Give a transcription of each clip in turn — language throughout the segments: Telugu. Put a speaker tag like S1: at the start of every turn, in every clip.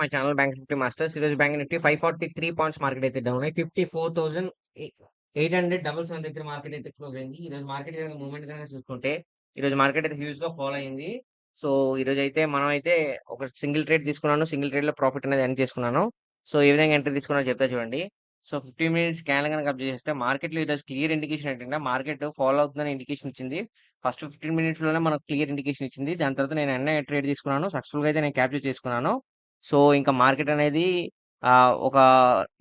S1: My channel bank Nifty masters ఈరోజు bank Nifty five forty three points market అయితే డౌన్ అయ్యి fifty four thousand eight hundred double seven దగ్గర మార్కెట్ అయితే క్లోజ్ అయింది. ఈ రోజు మార్కెట్ కనుక మూవ్మెంట్ కనుక చూసుకుంటే ఈ రోజు మార్కెట్ అయితే హ్యూజ్గా ఫాలో అయింది. సో ఈ రోజు అయితే మనం అయితే ఒక సింగిల్ ట్రేడ్ తీసుకున్నాను. సింగిల్ ట్రేడ్లో ప్రాఫిట్ అనేది ఎర్న్ చేసుకున్నాను. సో ఏ విధంగా ఎంట్రీ తీసుకున్నా చెప్తా చూడండి. సో ఫిఫ్టీన్ మినిట్స్ క్యాన్ కనుక అబ్జర్వ్ చేస్తే మార్కెట్లో ఈరోజు క్లియర్ ఇండికేషన్ ఏంటంటే మార్కెట్ ఫాలో అవుతుందని ఇండికేషన్ ఇచ్చింది. ఫస్ట్ ఫిఫ్టీన్ మినిట్స్లోనే మనకు క్లియర్ ఇండికేషన్ ఇచ్చింది. దాని తర్వాత నేను ఎన్న ట్రేడ్ తీసుకున్నాను సక్సెస్ఫుల్గా అయితే నేను క్యాప్చర్ చేసుకున్నాను. సో ఇంకా మార్కెట్ అనేది ఆ, ఒక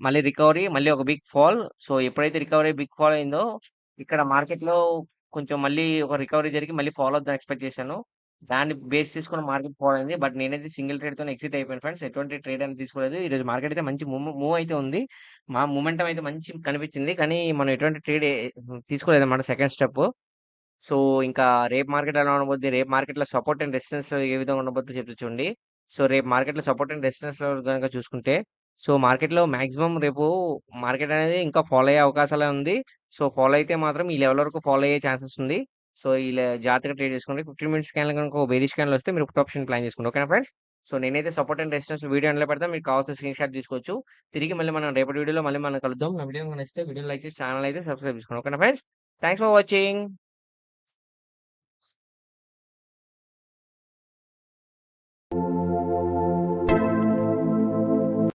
S1: మళ్ళీ రికవరీ మళ్ళీ ఒక బిగ్ ఫాల్. సో ఎప్పుడైతే రికవరీ బిగ్ ఫాల్ అయిందో ఇక్కడ మార్కెట్లో కొంచెం మళ్ళీ ఒక రికవరీ జరిగి మళ్ళీ ఫాలో అవుతుందని ఎక్స్పెక్ట్ చేశాను. దాన్ని బేస్ చేసుకుని మార్కెట్ ఫాల్ అయింది. బట్ నేనైతే సింగిల్ ట్రేడ్తో ఎక్సిట్ అయిపోయాను ఫ్రెండ్స్. ఎటువంటి ట్రేడ్ అనేది తీసుకోలేదు. ఈ రోజు మార్కెట్ అయితే మంచి మూవ్ అయితే ఉంది. మా మూమెంటం అయితే మంచి కనిపించింది. కానీ మనం ఎటువంటి ట్రేడ్ తీసుకోలేదు అన్నమాట సెకండ్ స్టెప్. సో ఇంకా రేపు మార్కెట్ ఎలా ఉండబోద్ది? రేపు మార్కెట్లో సపోర్ట్ అండ్ రెసిస్టెన్స్ ఏ విధంగా ఉండబోద్దో? చెప్పి చూడండి. సో రేపు మార్కెట్లో సపోర్ట్ అండ్ రెసిస్టెన్స్లో కనుక చూసుకుంటే సో మార్కెట్లో మాక్సిమం రేపు మార్కెట్ అనేది ఇంకా ఫాలో అయ్యే అవకాశాలే ఉంది. సో ఫాలో అయితే మాత్రం ఈ లెవెల్ వరకు ఫాలో అయ్యే ఛాన్సెస్ ఉంది. సో ఈ లే- జాగ్రత్తగా ట్రేడ్ చేసుకోండి. ఫిఫ్టీన్ మినిట్స్ క్యాన్ కనుక ఒక బేరిష్ క్యాన్లు వస్తే మీరు పుట్ ఆప్షన్ ప్లాన్ చేసుకోండి. ఓకేనా ఫ్రెండ్స్? సో నేనైతే సపోర్ట్ అండ్ రెసిస్టెన్స్ వీడియో అందులో పెడతా. మీకు కావాల్సిన స్క్రీన్ షాట్ తీసుకోవచ్చు. తిరిగి మళ్ళీ మనం రేపటి వీడియోలో మళ్ళీ మనం కలుద్దాం. నా వీడియో నచ్చితే వీడియో లైక్ చేసి ఛానల్ అయితే సబ్స్క్రైబ్ చేసుకోండి. ఓకేనా ఫ్రెండ్స్? Thanks for watching.